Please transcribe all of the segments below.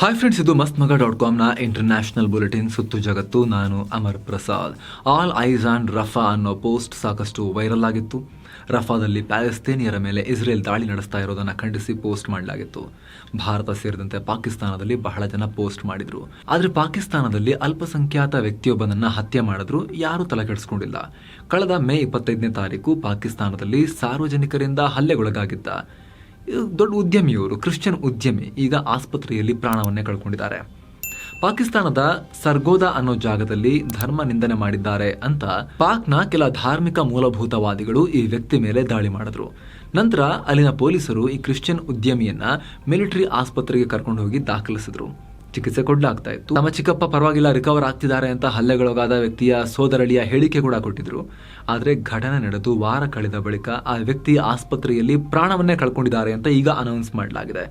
Hi friends ಇದು ಮಸ್ತ್ ಮಗ ಡಾಟ್ ಕಾಮ್ನ ಇಂಟರ್ನ್ಯಾಷನಲ್ ಬುಲೆಟಿನ್ ಸುತ್ತು ಜಗತ್ತು. ನಾನು Amar Prasad. All eyes on Rafah ಅನ್ನೋ ಪೋಸ್ಟ್ ಸಾಕಷ್ಟು ವೈರಲ್ ಆಗಿತ್ತು. ರಫಾದಲ್ಲಿ ಪ್ಯಾಲೆಸ್ತೇನಿಯರ ಮೇಲೆ ಇಸ್ರೇಲ್ ದಾಳಿ ನಡೆಸ್ತಾ ಇರೋದನ್ನು ಖಂಡಿಸಿ ಪೋಸ್ಟ್ ಮಾಡಲಾಗಿತ್ತು. ಭಾರತ ಸೇರಿದಂತೆ ಪಾಕಿಸ್ತಾನದಲ್ಲಿ ಬಹಳ ಜನ ಪೋಸ್ಟ್ ಮಾಡಿದ್ರು. ಆದರೆ ಪಾಕಿಸ್ತಾನದಲ್ಲಿ ಅಲ್ಪಸಂಖ್ಯಾತ ವ್ಯಕ್ತಿಯೊಬ್ಬನನ್ನ ಹತ್ಯೆ ಮಾಡಿದ್ರು. ಯಾರೂ ತಲೆ ಕೆಡಿಸ್ಕೊಂಡಿಲ್ಲ. ಕಳೆದ ಮೇ ಇಪ್ಪತ್ತೈದನೇ ತಾರೀಕು ಪಾಕಿಸ್ತಾನದಲ್ಲಿ ಸಾರ್ವಜನಿಕರಿಂದ ಹಲ್ಲೆಗೊಳಗಾಗಿದ್ದ ದೊಡ್ಡ ಉದ್ಯಮಿಯವರು ಕ್ರಿಶ್ಚಿಯನ್ ಉದ್ಯಮಿ. ಈಗ ಆಸ್ಪತ್ರೆಯಲ್ಲಿ ಪ್ರಾಣವನ್ನೇ ಕಳ್ಕೊಂಡಿದ್ದಾರೆ. ಪಾಕಿಸ್ತಾನದ ಸರ್ಗೋದಾ ಅನ್ನೋ ಜಾಗದಲ್ಲಿ ಧರ್ಮ ನಿಂದನೆ ಮಾಡಿದ್ದಾರೆ ಅಂತ ಪಾಕ್ನ ಕೆಲ ಧಾರ್ಮಿಕ ಮೂಲಭೂತವಾದಿಗಳು ಈ ವ್ಯಕ್ತಿ ಮೇಲೆ ದಾಳಿ ಮಾಡಿದ್ರು. ನಂತರ ಅಲ್ಲಿನ ಪೊಲೀಸರು ಈ ಕ್ರಿಶ್ಚಿಯನ್ ಉದ್ಯಮಿಯನ್ನ ಮಿಲಿಟರಿ ಆಸ್ಪತ್ರೆಗೆ ಕರ್ಕೊಂಡು ಹೋಗಿ ದಾಖಲಿಸಿದ್ರು. ಚಿಕಿತ್ಸೆ ಕೊಡಲಾಗ್ತಾ ಇತ್ತು. ನಮ್ಮ ಚಿಕ್ಕಪ್ಪ ಪರವಾಗಿಲ್ಲ ರಿಕವರ್ ಆಗ್ತಿದ್ದಾರೆ ಅಂತ ಹಲ್ಲೆಗೊಳಗಾದ ವ್ಯಕ್ತಿಯ ಸೋದರಳಿಯ ಹೇಳಿಕೆ ಕೂಡ ಕೊಟ್ಟಿದ್ರು. ಆದರೆ ಘಟನೆ ನಡೆದು ವಾರ ಕಳೆದ ಬಳಿಕ ಆ ವ್ಯಕ್ತಿ ಆಸ್ಪತ್ರೆಯಲ್ಲಿ ಪ್ರಾಣವನ್ನೇ ಕಳ್ಕೊಂಡಿದ್ದಾರೆ ಅಂತ ಈಗ ಅನೌನ್ಸ್ ಮಾಡಲಾಗಿದೆ.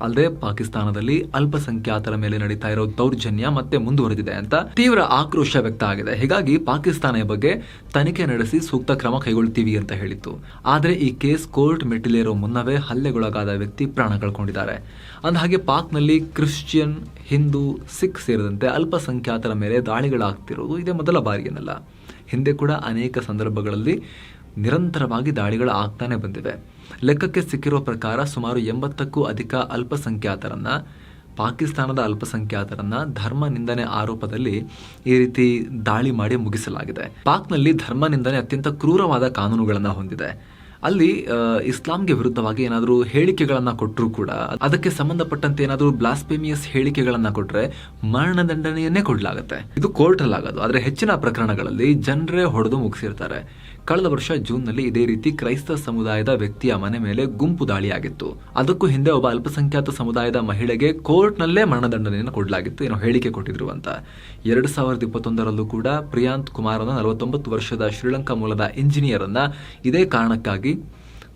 ಅಲ್ಲದೆ ಪಾಕಿಸ್ತಾನದಲ್ಲಿ ಅಲ್ಪಸಂಖ್ಯಾತರ ಮೇಲೆ ನಡೀತಾ ಇರೋ ದೌರ್ಜನ್ಯ ಮತ್ತೆ ಮುಂದುವರೆದಿದೆ ಅಂತ ತೀವ್ರ ಆಕ್ರೋಶ ವ್ಯಕ್ತ ಆಗಿದೆ. ಹೀಗಾಗಿ ಪಾಕಿಸ್ತಾನ ಬಗ್ಗೆ ತನಿಖೆ ನಡೆಸಿ ಸೂಕ್ತ ಕ್ರಮ ಕೈಗೊಳ್ತೀವಿ ಅಂತ ಹೇಳಿತ್ತು. ಆದರೆ ಈ ಕೇಸ್ ಕೋರ್ಟ್ ಮೆಟ್ಟಿಲೇರೋ ಮುನ್ನವೇ ಹಲ್ಲೆಗೊಳಗಾದ ವ್ಯಕ್ತಿ ಪ್ರಾಣ ಕಳ್ಕೊಂಡಿದ್ದಾರೆ. ಅಂದಹಾಗೆ ಪಾಕ್ನಲ್ಲಿ ಕ್ರಿಶ್ಚಿಯನ್, ಹಿಂದೂ, ಸಿಖ್ ಸೇರಿದಂತೆ ಅಲ್ಪಸಂಖ್ಯಾತರ ಮೇಲೆ ದಾಳಿಗಳಾಗ್ತಿರೋದು ಇದೇ ಮೊದಲ ಬಾರಿಯೇನಲ್ಲ. ಹಿಂದೆ ಕೂಡ ಅನೇಕ ಸಂದರ್ಭಗಳಲ್ಲಿ ನಿರಂತರವಾಗಿ ದಾಳಿಗಳು ಆಗ್ತಾನೆ ಬಂದಿವೆ. ಲೆಕ್ಕಕ್ಕೆ ಸಿಕ್ಕಿರೋ ಪ್ರಕಾರ ಸುಮಾರು ಎಂಬತ್ತಕ್ಕೂ ಅಧಿಕ ಅಲ್ಪಸಂಖ್ಯಾತರನ್ನ, ಪಾಕಿಸ್ತಾನದ ಅಲ್ಪಸಂಖ್ಯಾತರನ್ನ ಧರ್ಮ ನಿಂದನೆ ಆರೋಪದಲ್ಲಿ ಈ ರೀತಿ ದಾಳಿ ಮಾಡಿ ಮುಗಿಸಲಾಗಿದೆ. ಪಾಕ್ನಲ್ಲಿ ಧರ್ಮ ನಿಂದನೆ ಅತ್ಯಂತ ಕ್ರೂರವಾದ ಕಾನೂನುಗಳನ್ನು ಹೊಂದಿದೆ. ಅಲ್ಲಿ ಇಸ್ಲಾಂಗೆ ವಿರುದ್ಧವಾಗಿ ಏನಾದರೂ ಹೇಳಿಕೆಗಳನ್ನ ಕೊಟ್ಟರೂ ಕೂಡ, ಅದಕ್ಕೆ ಸಂಬಂಧಪಟ್ಟಂತೆ ಏನಾದರೂ ಬ್ಲಾಸ್ಪೇಮಿಯಸ್ ಹೇಳಿಕೆಗಳನ್ನ ಕೊಟ್ಟರೆ ಮರಣದಂಡನೆಯನ್ನೇ ಕೊಡಲಾಗುತ್ತೆ. ಇದು ಕೋರ್ಟ್ ಆಗದು ಆದರೆ ಹೆಚ್ಚಿನ ಪ್ರಕರಣಗಳಲ್ಲಿ ಜನರೇ ಹೊಡೆದು ಮುಗಿಸಿರ್ತಾರೆ. ಕಳೆದ ವರ್ಷ ಜೂನ್ನಲ್ಲಿ ಇದೇ ರೀತಿ ಕ್ರೈಸ್ತ ಸಮುದಾಯದ ವ್ಯಕ್ತಿಯ ಮನೆ ಮೇಲೆ ಗುಂಪು ದಾಳಿಯಾಗಿತ್ತು. ಅದಕ್ಕೂ ಹಿಂದೆ ಒಬ್ಬ ಅಲ್ಪಸಂಖ್ಯಾತ ಸಮುದಾಯದ ಮಹಿಳೆಗೆ ಕೋರ್ಟ್ನಲ್ಲೇ ಮರಣದಂಡನೆಯನ್ನು ಕೊಡಲಾಗಿತ್ತು ಏನೋ ಹೇಳಿಕೆ ಕೊಟ್ಟಿದ್ರು ಅಂತ ಎರಡು ಸಾವಿರದ ಇಪ್ಪತ್ತೊಂದರಲ್ಲೂ ಕೂಡ ಪ್ರಿಯಾಂತ್ ಕುಮಾರ್ ನಲವತ್ತೊಂಬತ್ತು ವರ್ಷದ ಶ್ರೀಲಂಕಾ ಮೂಲದ ಇಂಜಿನಿಯರ್ ಅನ್ನ ಇದೇ ಕಾರಣಕ್ಕಾಗಿ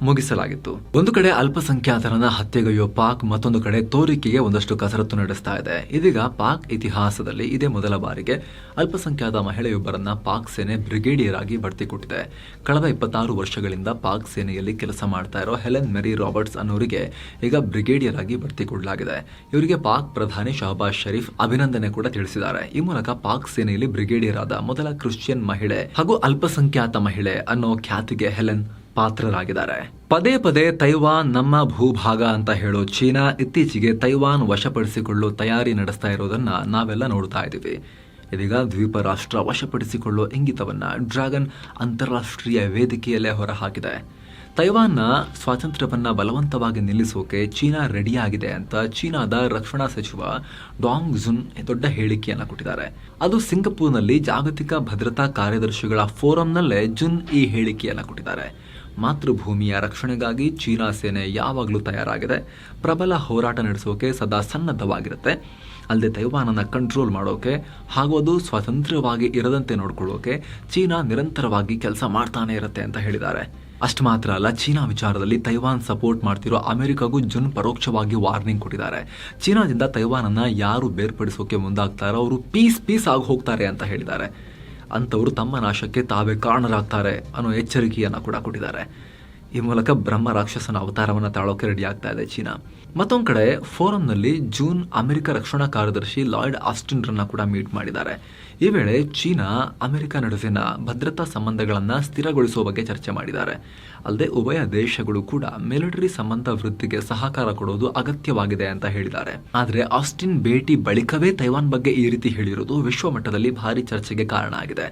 ಮುಗಿಸಲಾಗಿತ್ತು. ಒಂದು ಕಡೆ ಅಲ್ಪಸಂಖ್ಯಾತರನ್ನ ಹತ್ಯೆಗೈಯೋ ಪಾಕ್ ಮತ್ತೊಂದು ಕಡೆ ತೋರಿಕೆಗೆ ಒಂದಷ್ಟು ಕಸರತ್ತು ನಡೆಸ್ತಾ ಇದೆ. ಇದೀಗ ಪಾಕ್ ಇತಿಹಾಸದಲ್ಲಿ ಇದೇ ಮೊದಲ ಬಾರಿಗೆ ಅಲ್ಪಸಂಖ್ಯಾತ ಮಹಿಳೆಯೊಬ್ಬರನ್ನ ಪಾಕ್ ಸೇನೆ ಬ್ರಿಗೇಡಿಯರ್ ಆಗಿ ಬಡ್ತಿ ಕೊಟ್ಟಿದೆ. ಕಳೆದ ಇಪ್ಪತ್ತಾರು ವರ್ಷಗಳಿಂದ ಪಾಕ್ ಸೇನೆಯಲ್ಲಿ ಕೆಲಸ ಮಾಡ್ತಾ ಇರೋ ಹೆಲೆನ್ ಮೆರಿ ರಾಬರ್ಟ್ಸ್ ಅನ್ನೋರಿಗೆ ಈಗ ಬ್ರಿಗೇಡಿಯರ್ ಆಗಿ ಬಡ್ತಿ ಕೊಡಲಾಗಿದೆ. ಇವರಿಗೆ ಪಾಕ್ ಪ್ರಧಾನಿ ಶಹಬಾಜ್ ಶರೀಫ್ ಅಭಿನಂದನೆ ಕೂಡ ತಿಳಿಸಿದ್ದಾರೆ. ಈ ಮೂಲಕ ಪಾಕ್ ಸೇನೆಯಲ್ಲಿ ಬ್ರಿಗೇಡಿಯರ್ ಆದ ಮೊದಲ ಕ್ರಿಶ್ಚಿಯನ್ ಮಹಿಳೆ ಹಾಗೂ ಅಲ್ಪಸಂಖ್ಯಾತ ಮಹಿಳೆ ಅನ್ನೋ ಖ್ಯಾತಿಗೆ ಹೆಲೆನ್ ಪಾತ್ರರಾಗಿದ್ದಾರೆ. ಪದೇ ಪದೇ ತೈವಾನ್ ನಮ್ಮ ಭೂಭಾಗ ಅಂತ ಹೇಳೋ ಚೀನಾ ಇತ್ತೀಚೆಗೆ ತೈವಾನ್ ವಶಪಡಿಸಿಕೊಳ್ಳೋ ತಯಾರಿ ನಡೆಸ್ತಾ ಇರೋದನ್ನ ನಾವೆಲ್ಲ ನೋಡ್ತಾ ಇದ್ದೀವಿ. ಇದೀಗ ದ್ವೀಪ ರಾಷ್ಟ್ರ ವಶಪಡಿಸಿಕೊಳ್ಳೋ ಇಂಗಿತವನ್ನ ಡ್ರ್ಯಾಗನ್ ಅಂತಾರಾಷ್ಟ್ರೀಯ ವೇದಿಕೆಯಲ್ಲೇ ಹೊರಹಾಕಿದೆ. ತೈವಾನ್ನ ಸ್ವಾತಂತ್ರ್ಯವನ್ನ ಬಲವಂತವಾಗಿ ನಿಲ್ಲಿಸೋಕೆ ಚೀನಾ ರೆಡಿಯಾಗಿದೆ ಅಂತ ಚೀನಾದ ರಕ್ಷಣಾ ಸಚಿವ ಡಾಂಗ್ ಜುನ್ ದೊಡ್ಡ ಹೇಳಿಕೆಯನ್ನು ಕೊಟ್ಟಿದ್ದಾರೆ. ಅದು ಸಿಂಗಪೂರ್ನಲ್ಲಿ ಜಾಗತಿಕ ಭದ್ರತಾ ಕಾರ್ಯದರ್ಶಿಗಳ ಫೋರಂನಲ್ಲೇ ಜುನ್ ಈ ಹೇಳಿಕೆಯನ್ನು ಕೊಟ್ಟಿದ್ದಾರೆ. ಮಾತೃಭೂಮಿಯ ರಕ್ಷಣೆಗಾಗಿ ಚೀನಾ ಸೇನೆ ಯಾವಾಗಲೂ ತಯಾರಾಗಿದೆ. ಪ್ರಬಲ ಹೋರಾಟ ನಡೆಸೋಕೆ ಸದಾ ಸನ್ನದ್ಧವಾಗಿರುತ್ತೆ. ಅಲ್ಲದೆ ತೈವಾನನ್ನು ಕಂಟ್ರೋಲ್ ಮಾಡೋಕೆ ಹಾಗೂ ಅದು ಸ್ವತಂತ್ರವಾಗಿ ಇರದಂತೆ ನೋಡ್ಕೊಳ್ಳೋಕೆ ಚೀನಾ ನಿರಂತರವಾಗಿ ಕೆಲಸ ಮಾಡ್ತಾನೆ ಇರುತ್ತೆ ಅಂತ ಹೇಳಿದ್ದಾರೆ. ಅಷ್ಟು ಮಾತ್ರ ಅಲ್ಲ, ಚೀನಾ ವಿಚಾರದಲ್ಲಿ ತೈವಾನ್ ಸಪೋರ್ಟ್ ಮಾಡ್ತಿರೋ ಅಮೆರಿಕಾಗೂ ಜುನ್ ಪರೋಕ್ಷವಾಗಿ ವಾರ್ನಿಂಗ್ ಕೊಟ್ಟಿದ್ದಾರೆ. ಚೀನಾದಿಂದ ತೈವಾನನ್ನು ಯಾರು ಬೇರ್ಪಡಿಸೋಕೆ ಮುಂದಾಗ್ತಾರೋ ಅವರು ಪೀಸ್ ಪೀಸ್ ಆಗಿ ಹೋಗ್ತಾರೆ ಅಂತ ಹೇಳಿದ್ದಾರೆ. ಅಂಥವರು ತಮ್ಮ ನಾಶಕ್ಕೆ ತಾವೇ ಕಾರಣರಾಗ್ತಾರೆ ಅನ್ನೋ ಎಚ್ಚರಿಕೆಯನ್ನು ಕೂಡ ಕೊಟ್ಟಿದ್ದಾರೆ. ಈ ಮೂಲಕ ಬ್ರಹ್ಮ ರಾಕ್ಷಸನ ಅವತಾರವನ್ನು ತಾಳೋಕೆ ರೆಡಿ ಆಗ್ತಾ ಇದೆ ಚೀನಾ. ಮತ್ತೊಂದು ಕಡೆ, ಫೋರಂನಲ್ಲಿ ಜೂನ್ ಅಮೆರಿಕ ರಕ್ಷಣಾ ಕಾರ್ಯದರ್ಶಿ ಲಾಯ್ಡ್ ಆಸ್ಟಿನ್ರನ್ನ ಕೂಡ ಮೀಟ್ ಮಾಡಿದ್ದಾರೆ. ಈ ವೇಳೆ ಚೀನಾ, ಅಮೆರಿಕ ನಡುವಿನ ಭದ್ರತಾ ಸಂಬಂಧಗಳನ್ನು ಸ್ಥಿರಗೊಳಿಸುವ ಬಗ್ಗೆ ಚರ್ಚೆ ಮಾಡಿದ್ದಾರೆ. ಅಲ್ಲದೆ ಉಭಯ ದೇಶಗಳು ಕೂಡ ಮಿಲಿಟರಿ ಸಂಬಂಧ ವೃದ್ಧಿಗೆ ಸಹಕಾರ ಕೊಡುವುದು ಅಗತ್ಯವಾಗಿದೆ ಅಂತ ಹೇಳಿದ್ದಾರೆ. ಆದರೆ ಆಸ್ಟಿನ್ ಭೇಟಿ ಬಳಿಕವೇ ತೈವಾನ್ ಬಗ್ಗೆ ಈ ರೀತಿ ಹೇಳಿರೋದು ವಿಶ್ವ ಮಟ್ಟದಲ್ಲಿ ಭಾರಿ ಚರ್ಚೆಗೆ ಕಾರಣ ಆಗಿದೆ.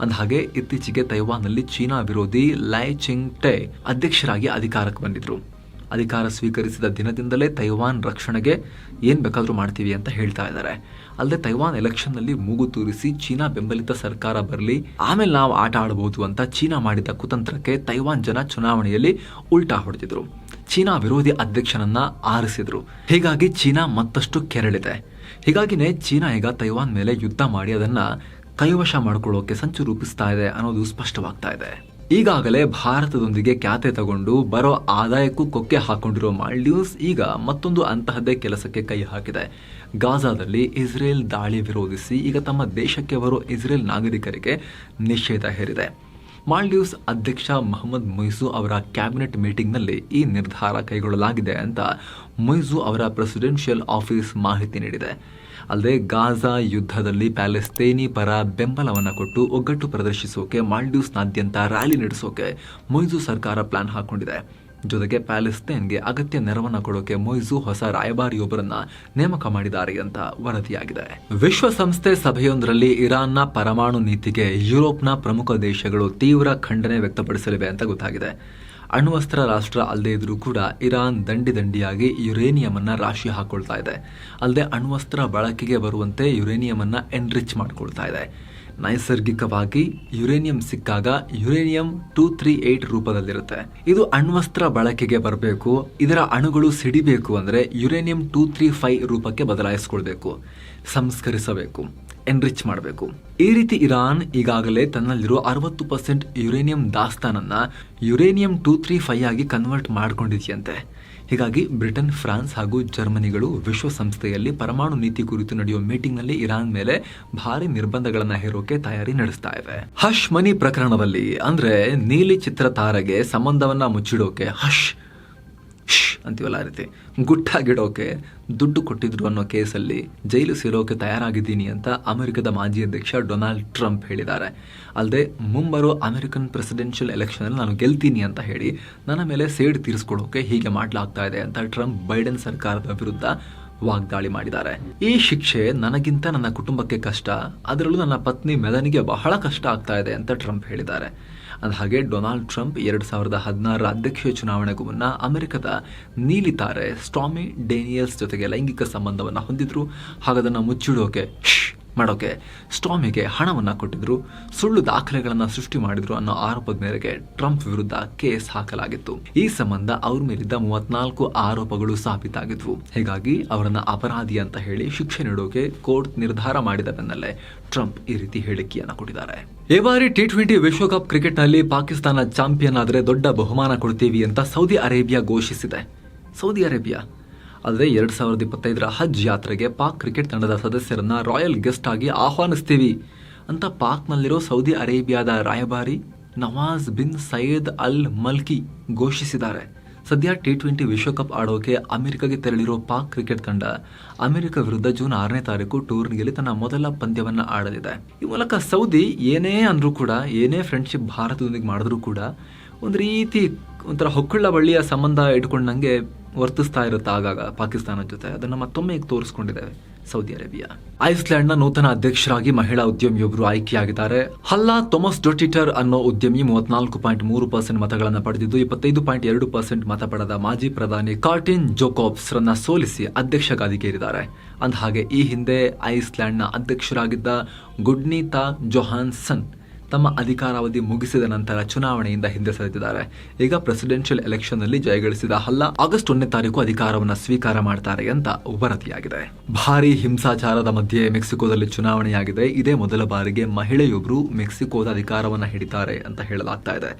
ಅಂದಹಾಗೆ, ಇತ್ತೀಚೆಗೆ ತೈವಾನ್ನಲ್ಲಿ ಚೀನಾ ವಿರೋಧಿ ಲೈ ಚಿಂಗ್ ಟೆ ಅಧ್ಯಕ್ಷರಾಗಿ ಅಧಿಕಾರಕ್ಕೆ ಬಂದಿದ್ರು. ಅಧಿಕಾರ ಸ್ವೀಕರಿಸಿದ ದಿನದಿಂದಲೇ ತೈವಾನ್ ರಕ್ಷಣೆಗೆ ಏನ್ ಬೇಕಾದರೂ ಮಾಡ್ತೀವಿ ಅಂತ ಹೇಳ್ತಾ ಇದ್ದಾರೆ. ಅಲ್ಲದೆ ತೈವಾನ್ ಎಲೆಕ್ಷನ್ನಲ್ಲಿ ಮೂಗು ತೂರಿಸಿ ಚೀನಾ ಬೆಂಬಲಿತ ಸರ್ಕಾರ ಬರಲಿ, ಆಮೇಲೆ ನಾವು ಆಟ ಆಡಬಹುದು ಅಂತ ಚೀನಾ ಮಾಡಿದ ಕುತಂತ್ರಕ್ಕೆ ತೈವಾನ್ ಜನ ಚುನಾವಣೆಯಲ್ಲಿ ಉಲ್ಟಾ ಹೊಡೆದಿದ್ರು. ಚೀನಾ ವಿರೋಧಿ ಅಧ್ಯಕ್ಷನನ್ನ ಆರಿಸಿದ್ರು. ಹೀಗಾಗಿ ಚೀನಾ ಮತ್ತಷ್ಟು ಕೆರಳಿದೆ. ಹೀಗಾಗಿನೇ ಚೀನಾ ಈಗ ತೈವಾನ್ ಮೇಲೆ ಯುದ್ಧ ಮಾಡಿ ಅದನ್ನ ಕೈವಶ ಮಾಡಿಕೊಳ್ಳೋಕೆ ಸಂಚು ರೂಪಿಸ್ತಾ ಇದೆ ಅನ್ನೋದು ಸ್ಪಷ್ಟವಾಗ್ತಾ ಇದೆ. ಈಗಾಗಲೇ ಭಾರತದೊಂದಿಗೆ ಖ್ಯಾತೆ ತಗೊಂಡು ಬರೋ ಆದಾಯಕ್ಕೂ ಕೊಕ್ಕೆ ಹಾಕೊಂಡಿರೋ ಮಾಲ್ಡೀವ್ಸ್ ಈಗ ಮತ್ತೊಂದು ಅಂತಹದ್ದೇ ಕೆಲಸಕ್ಕೆ ಕೈ ಹಾಕಿದೆ. ಗಾಜಾದಲ್ಲಿ ಇಸ್ರೇಲ್ ದಾಳಿ ವಿರೋಧಿಸಿ ಈಗ ತಮ್ಮ ದೇಶಕ್ಕೆ ಬರೋ ಇಸ್ರೇಲ್ ನಾಗರಿಕರಿಗೆ ನಿಷೇಧ ಹೇರಿದೆ. ಮಾಲ್ಡೀವ್ಸ್ ಅಧ್ಯಕ್ಷ ಮೊಹಮ್ಮದ್ ಮೊಯ್ಸು ಅವರ ಕ್ಯಾಬಿನೆಟ್ ಮೀಟಿಂಗ್ನಲ್ಲಿ ಈ ನಿರ್ಧಾರ ಕೈಗೊಳ್ಳಲಾಗಿದೆ ಅಂತ ಮೊಯ್ಸು ಅವರ ಪ್ರೆಸಿಡೆನ್ಷಿಯಲ್ ಆಫೀಸ್ ಮಾಹಿತಿ ನೀಡಿದೆ. ಅಲ್ಲದೆ ಗಾಜಾ ಯುದ್ಧದಲ್ಲಿ ಪ್ಯಾಲೆಸ್ತೇನಿ ಪರ ಬೆಂಬಲವನ್ನು ಕೊಟ್ಟು ಒಗ್ಗಟ್ಟು ಪ್ರದರ್ಶಿಸೋಕೆ ಮಾಲ್ಡೀವ್ಸ್ನಾದ್ಯಂತ ರ್ಯಾಲಿ ನಡೆಸೋಕೆ ಮೊಯ್ಸು ಸರ್ಕಾರ ಪ್ಲಾನ್ ಹಾಕೊಂಡಿದೆ. ಜೊತೆಗೆ ಪ್ಯಾಲೆಸ್ತೇನ್ಗೆ ಅಗತ್ಯ ನೆರವನ್ನ ಕೊಡೋಕೆ ಮೊಯ್ಸು ಹೊಸ ರಾಯಭಾರಿಯೊಬ್ಬರನ್ನ ನೇಮಕ ಮಾಡಿದ್ದಾರೆ ಅಂತ ವರದಿಯಾಗಿದೆ. ವಿಶ್ವಸಂಸ್ಥೆ ಸಭೆಯೊಂದರಲ್ಲಿ ಇರಾನ್ನ ಪರಮಾಣು ನೀತಿಗೆ ಯುರೋಪ್ನ ಪ್ರಮುಖ ದೇಶಗಳು ತೀವ್ರ ಖಂಡನೆ ವ್ಯಕ್ತಪಡಿಸಲಿವೆ ಅಂತ ಗೊತ್ತಾಗಿದೆ. ಅಣ್ವಸ್ತ್ರ ರಾಷ್ಟ್ರ ಅಲ್ಲದೇ ಇದ್ರೂ ಕೂಡ ಇರಾನ್ ದಂಡಿ ದಂಡಿಯಾಗಿ ಯುರೇನಿಯಂ ಅನ್ನ ರಾಶಿ ಹಾಕೊಳ್ತಾ ಇದೆ. ಅಲ್ಲದೆ ಅಣ್ವಸ್ತ್ರ ಬಳಕೆಗೆ ಬರುವಂತೆ ಯುರೇನಿಯಂ ಅನ್ನ ಎನ್ರಿಚ್ ಮಾಡ್ಕೊಳ್ತಾ ಇದೆ. ನೈಸರ್ಗಿಕವಾಗಿ ಯುರೇನಿಯಂ ಸಿಕ್ಕಾಗ ಯುರೇನಿಯಂ ಟೂ ತ್ರೀ ಏಟ್ ರೂಪದಲ್ಲಿರುತ್ತೆ. ಇದು ಅಣ್ವಸ್ತ್ರ ಬಳಕೆಗೆ ಬರಬೇಕು, ಇದರ ಅಣುಗಳು ಸಿಡಿಬೇಕು ಅಂದ್ರೆ ಯುರೇನಿಯಂ ಟೂ ತ್ರೀ ಫೈವ್ ರೂಪಕ್ಕೆ ಬದಲಾಯಿಸ್ಕೊಳ್ಬೇಕು, ಸಂಸ್ಕರಿಸಬೇಕು. ಎನ್ರಿಚ್ ಮಾಡಬೇಕು. ಈ ರೀತಿ ಇರಾನ್ ಈಗಾಗಲೇ ತನ್ನಲ್ಲಿರುವ ಅರವತ್ತು ಪರ್ಸೆಂಟ್ ಯುರೇನಿಯಂ ದಾಸ್ತಾನನ್ನ ಯುರೇನಿಯಂ ಟೂ ತ್ರೀ ಫೈವ್ ಆಗಿ ಕನ್ವರ್ಟ್ ಮಾಡ್ಕೊಂಡಿದೆಯಂತೆ. ಹೀಗಾಗಿ ಬ್ರಿಟನ್, ಫ್ರಾನ್ಸ್ ಹಾಗೂ ಜರ್ಮನಿಗಳು ವಿಶ್ವಸಂಸ್ಥೆಯಲ್ಲಿ ಪರಮಾಣು ನೀತಿ ಕುರಿತು ನಡೆಯುವ ಮೀಟಿಂಗ್ನಲ್ಲಿ ಇರಾನ್ ಮೇಲೆ ಭಾರಿ ನಿರ್ಬಂಧಗಳನ್ನು ಹೇರೋಕೆ ತಯಾರಿ ನಡೆಸ್ತಾ ಇವೆ. ಹಶ್ ಮನಿ ಪ್ರಕರಣದಲ್ಲಿ ಅಂದ್ರೆ ನೀಲಿ ಚಿತ್ರ ತಾರೆಗೆ ಸಂಬಂಧವನ್ನ ಮುಚ್ಚಿಡೋಕೆ ಹಶ್ ಅಂತೀವಲ್ಲ ಆ ರೀತಿ. ಗುಟ್ಟಾಗಿಡೋಕೆ ದುಡ್ಡು ಕೊಟ್ಟಿದ್ರು ಅನ್ನೋ ಕೇಸಲ್ಲಿ ಜೈಲು ಸೇರೋಕೆ ತಯಾರಾಗಿದ್ದೀನಿ ಅಂತ ಅಮೆರಿಕದ ಮಾಜಿ ಅಧ್ಯಕ್ಷ ಡೊನಾಲ್ಡ್ ಟ್ರಂಪ್ ಹೇಳಿದ್ದಾರೆ. ಅಲ್ಲದೆ ಮುಂಬರೋ ಅಮೆರಿಕನ್ ಪ್ರೆಸಿಡೆನ್ಷಿಯಲ್ ಎಲೆಕ್ಷನಲ್ಲಿ ನಾನು ಗೆಲ್ತೀನಿ ಅಂತ ಹೇಳಿ ನನ್ನ ಮೇಲೆ ಸೇಡ್ ತೀರಿಸ್ಕೊಳ್ಳೋಕೆ ಹೀಗೆ ಮಾಡಲಾಗ್ತಾ ಇದೆ ಅಂತ ಟ್ರಂಪ್ ಬೈಡನ್ ಸರ್ಕಾರದ ವಿರುದ್ಧ ವಾಗ್ದಾಳಿ ಮಾಡಿದ್ದಾರೆ. ಈ ಶಿಕ್ಷೆ ನನಗಿಂತ ನನ್ನ ಕುಟುಂಬಕ್ಕೆ ಕಷ್ಟ, ಅದರಲ್ಲೂ ನನ್ನ ಪತ್ನಿ ಮೆದನಿಗೆ ಬಹಳ ಕಷ್ಟ ಆಗ್ತಾ ಇದೆ ಅಂತ ಟ್ರಂಪ್ ಹೇಳಿದ್ದಾರೆ. ಹಾಗೆ ಡೊನಾಲ್ಡ್ ಟ್ರಂಪ್ ಎರಡು ಸಾವಿರದ ಹದಿನಾರರ ಅಧ್ಯಕ್ಷೀಯ ಚುನಾವಣೆಗೂ ಮುನ್ನ ಅಮೆರಿಕದ ನೀಲಿ ತಾರೆ ಸ್ಟಾಮಿ ಡೇನಿಯಲ್ಸ್ ಜೊತೆಗೆ ಲೈಂಗಿಕ ಸಂಬಂಧವನ್ನು ಹೊಂದಿದ್ರು. ಹಾಗದನ್ನು ಮುಚ್ಚಿಡೋಕೆ ಮಾಡೋಕೆ ಸ್ಟಾಮಿಗೆ ಹಣವನ್ನು ಕೊಟ್ಟಿದ್ರು, ಸುಳ್ಳು ದಾಖಲೆಗಳನ್ನು ಸೃಷ್ಟಿ ಮಾಡಿದ್ರು ಅನ್ನೋ ಆರೋಪದ ಮೇರೆಗೆ ಟ್ರಂಪ್ ವಿರುದ್ಧ ಕೇಸ್ ಹಾಕಲಾಗಿತ್ತು. ಈ ಸಂಬಂಧ ಅವ್ರ ಮೇಲಿದ್ದ ಮೂವತ್ನಾಲ್ಕು ಆರೋಪಗಳು ಸಾಬೀತಾಗಿದ್ವು. ಹೀಗಾಗಿ ಅವರನ್ನು ಅಪರಾಧಿ ಅಂತ ಹೇಳಿ ಶಿಕ್ಷೆ ನೀಡೋಕೆ ಕೋರ್ಟ್ ನಿರ್ಧಾರ ಮಾಡಿದ ಬೆನ್ನಲ್ಲೇ ಟ್ರಂಪ್ ಈ ರೀತಿ ಹೇಳಿಕೆಯನ್ನ ಕೊಟ್ಟಿದ್ದಾರೆ. ಈ ಬಾರಿ ಟಿ ಟ್ವೆಂಟಿ ವಿಶ್ವಕಪ್ ಕ್ರಿಕೆಟ್ನಲ್ಲಿ ಪಾಕಿಸ್ತಾನ ಚಾಂಪಿಯನ್ ಆದರೆ ದೊಡ್ಡ ಬಹುಮಾನ ಕೊಡ್ತೀವಿ ಅಂತ ಸೌದಿ ಅರೇಬಿಯಾ ಘೋಷಿಸಿದೆ. Saudi Arabia? ಅಲ್ಲದೆ ಎರಡ್ ಸಾವಿರದ ಇಪ್ಪತ್ತೈದರ ಹಜ್ ಯಾತ್ರೆಗೆ ಪಾಕ್ ಕ್ರಿಕೆಟ್ ತಂಡದ ಸದಸ್ಯರನ್ನ ರಾಯಲ್ ಗೆಸ್ಟ್ ಆಗಿ ಆಹ್ವಾನಿಸ್ತೀವಿ ಅಂತ ಪಾಕ್ನಲ್ಲಿರೋ ಸೌದಿ ಅರೇಬಿಯಾದ ರಾಯಭಾರಿ ನವಾಜ್ ಬಿನ್ ಸೈಯದ್ ಅಲ್ ಮಲ್ಕಿ ಘೋಷಿಸಿದ್ದಾರೆ. ಸದ್ಯ ಟಿ ಟ್ವೆಂಟಿ ವಿಶ್ವಕಪ್ ಆಡೋಕೆ ಅಮೆರಿಕಗೆ ತೆರಳಿರೋ ಪಾಕ್ ಕ್ರಿಕೆಟ್ ತಂಡ ಅಮೆರಿಕ ವಿರುದ್ಧ ಜೂನ್ ಆರನೇ ತಾರೀಕು ಟೂರ್ನಿಯಲ್ಲಿ ತನ್ನ ಮೊದಲ ಪಂದ್ಯವನ್ನ ಆಡಲಿದೆ. ಈ ಮೂಲಕ ಸೌದಿ ಏನೇ ಅಂದ್ರೂ ಕೂಡ, ಏನೇ ಫ್ರೆಂಡ್ಶಿಪ್ ಭಾರತದೊಂದಿಗೆ ಮಾಡಿದ್ರೂ ಕೂಡ ಒಂದು ರೀತಿ ಒಂಥರ ಹೊಕ್ಕುಳ್ಳ ಬಳ್ಳಿಯ ಸಂಬಂಧ ಇಟ್ಕೊಂಡಂಗೆ ವರ್ತಿಸ್ತಾ ಇರುತ್ತೆ ಆಗಾಗ ಪಾಕಿಸ್ತಾನದ ಜೊತೆ ಅದನ್ನು ಮತ್ತೊಮ್ಮೆ ಈಗ ತೋರಿಸ್ಕೊಂಡಿದೆ ಸೌದಿ ಅರೇಬಿಯಾ. ಐಸ್ಲ್ಯಾಂಡ್ನ ನೂತನ ಅಧ್ಯಕ್ಷರಾಗಿ ಮಹಿಳಾ ಉದ್ಯಮಿಯೊಬ್ಬರು ಆಯ್ಕೆಯಾಗಿದ್ದಾರೆ. ಹಲ್ಲಾ ಥೊಮಸ್ ಡೊಟಿಟರ್ ಅನ್ನೋ ಉದ್ಯಮಿ ಮೂವತ್ನಾಲ್ಕು ಪಾಯಿಂಟ್ ಮೂರು ಪರ್ಸೆಂಟ್ ಮತಗಳನ್ನು ಪಡೆದಿದ್ದು, ಇಪ್ಪತ್ತೈದು ಪಾಯಿಂಟ್ ಎರಡು ಪರ್ಸೆಂಟ್ ಮತ ಪಡೆದ ಮಾಜಿ ಪ್ರಧಾನಿ ಕಾರ್ಟಿನ್ ಜೋಕೋಬ್ಸ್ ರನ್ನ ಸೋಲಿಸಿ ಅಧ್ಯಕ್ಷ ಗಾದಿಗೇರಿದ್ದಾರೆ ಅಂದಹಾಗೆ ಈ ಹಿಂದೆ ಐಸ್ಲ್ಯಾಂಡ್ನ ಅಧ್ಯಕ್ಷರಾಗಿದ್ದ ಗುಡ್ನೀತಾ ಜೊಹಾನ್ಸನ್ ತಮ್ಮ ಅಧಿಕಾರಾವಧಿ ಮುಗಿಸಿದ ನಂತರ ಚುನಾವಣೆಯಿಂದ ಹಿಂದೆ ಸರಿದಿದ್ದಾರೆ. ಈಗ ಪ್ರೆಸಿಡೆನ್ಷಿಯಲ್ ಎಲೆಕ್ಷನ್ನಲ್ಲಿ ಜಯಗಳಿಸಿದ ಹಲ್ಲ ಆಗಸ್ಟ್ ಒಂದನೇ ತಾರೀಕು ಅಧಿಕಾರವನ್ನು ಸ್ವೀಕಾರ ಮಾಡ್ತಾರೆ ಅಂತ ವರದಿಯಾಗಿದೆ. ಭಾರಿ ಹಿಂಸಾಚಾರದ ಮಧ್ಯೆ ಮೆಕ್ಸಿಕೋದಲ್ಲಿ ಚುನಾವಣೆಯಾಗಿದೆ. ಇದೇ ಮೊದಲ ಬಾರಿಗೆ ಮಹಿಳೆಯೊಬ್ಬರು ಮೆಕ್ಸಿಕೋದ ಅಧಿಕಾರವನ್ನು ಹಿಡಿತಾರೆ ಅಂತ ಹೇಳಲಾಗ್ತಾ ಇದೆ.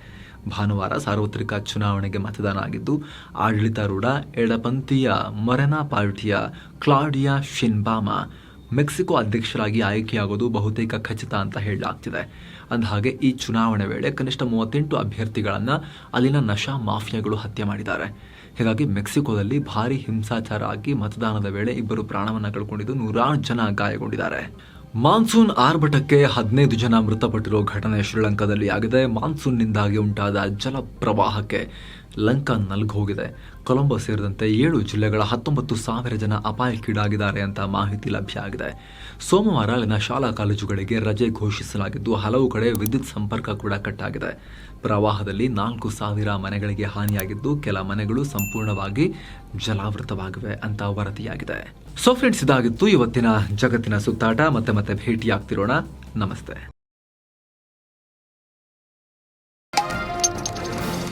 ಭಾನುವಾರ ಸಾರ್ವತ್ರಿಕ ಚುನಾವಣೆಗೆ ಮತದಾನ ಆಗಿದ್ದು, ಆಡಳಿತಾರೂಢ ಎಡಪಂಥೀಯ ಮೊರೆನಾ ಪಾರ್ಟಿಯ ಕ್ಲಾಡಿಯಾ ಶಿನ್ಬಾಮಾ ಮೆಕ್ಸಿಕೋ ಅಧ್ಯಕ್ಷರಾಗಿ ಆಯ್ಕೆಯಾಗೋದು ಬಹುತೇಕ ಖಚಿತ ಅಂತ ಹೇಳಲಾಗ್ತಿದೆ. ಅಂದಹಾಗೆ, ಈ ಚುನಾವಣೆ ವೇಳೆ ಕನಿಷ್ಠ ಮೂವತ್ತೆಂಟು ಅಭ್ಯರ್ಥಿಗಳನ್ನು ಅಲ್ಲಿನ ನಶಾ ಮಾಫಿಯಾಗಳು ಹತ್ಯೆ ಮಾಡಿದ್ದಾರೆ. ಹೀಗಾಗಿ ಮೆಕ್ಸಿಕೋದಲ್ಲಿ ಭಾರಿ ಹಿಂಸಾಚಾರ ಆಗಿ ಮತದಾನದ ವೇಳೆ ಇಬ್ಬರು ಪ್ರಾಣವನ್ನು ಕಳ್ಕೊಂಡಿದ್ದು ನೂರಾರು ಜನ ಗಾಯಗೊಂಡಿದ್ದಾರೆ. ಮಾನ್ಸೂನ್ ಆರ್ಭಟಕ್ಕೆ ಹದಿನೈದು ಜನ ಮೃತಪಟ್ಟಿರೋ ಘಟನೆ ಶ್ರೀಲಂಕಾದಲ್ಲಿ ಆಗಿದೆ. ಮಾನ್ಸೂನ್ನಿಂದಾಗಿ ಉಂಟಾದ ಜಲ ಪ್ರವಾಹಕ್ಕೆ ಲಂಕಾ ನಲ್ಗೋಗಿದೆ ಕೊಲಂಬೋ ಸೇರಿದಂತೆ ಏಳು ಜಿಲ್ಲೆಗಳ ಹತ್ತೊಂಬತ್ತು ಸಾವಿರ ಜನ ಅಪಾಯಕ್ಕೀಡಾಗಿದ್ದಾರೆ ಅಂತ ಮಾಹಿತಿ ಲಭ್ಯ ಆಗಿದೆ. ಸೋಮವಾರ ಅಲ್ಲಿನ ಶಾಲಾ ಕಾಲೇಜುಗಳಿಗೆ ರಜೆ ಘೋಷಿಸಲಾಗಿದ್ದು, ಹಲವು ಕಡೆ ವಿದ್ಯುತ್ ಸಂಪರ್ಕ ಕೂಡ ಕಟ್ಟಾಗಿದೆ. ಪ್ರವಾಹದಲ್ಲಿ ನಾಲ್ಕು ಸಾವಿರ ಮನೆಗಳಿಗೆ ಹಾನಿಯಾಗಿದ್ದು, ಕೆಲ ಮನೆಗಳು ಸಂಪೂರ್ಣವಾಗಿ ಜಲಾವೃತವಾಗಿವೆ ಅಂತ ವರದಿಯಾಗಿದೆ. ಸೊ ಫ್ರೆಂಡ್ಸ್, ಇದಾಗಿತ್ತು ಇವತ್ತಿನ ಜಗತ್ತಿನ ಸುತ್ತಾಟ. ಮತ್ತೆ ಮತ್ತೆ ಭೇಟಿಯಾಗ್ತಿರೋಣ. ನಮಸ್ತೆ.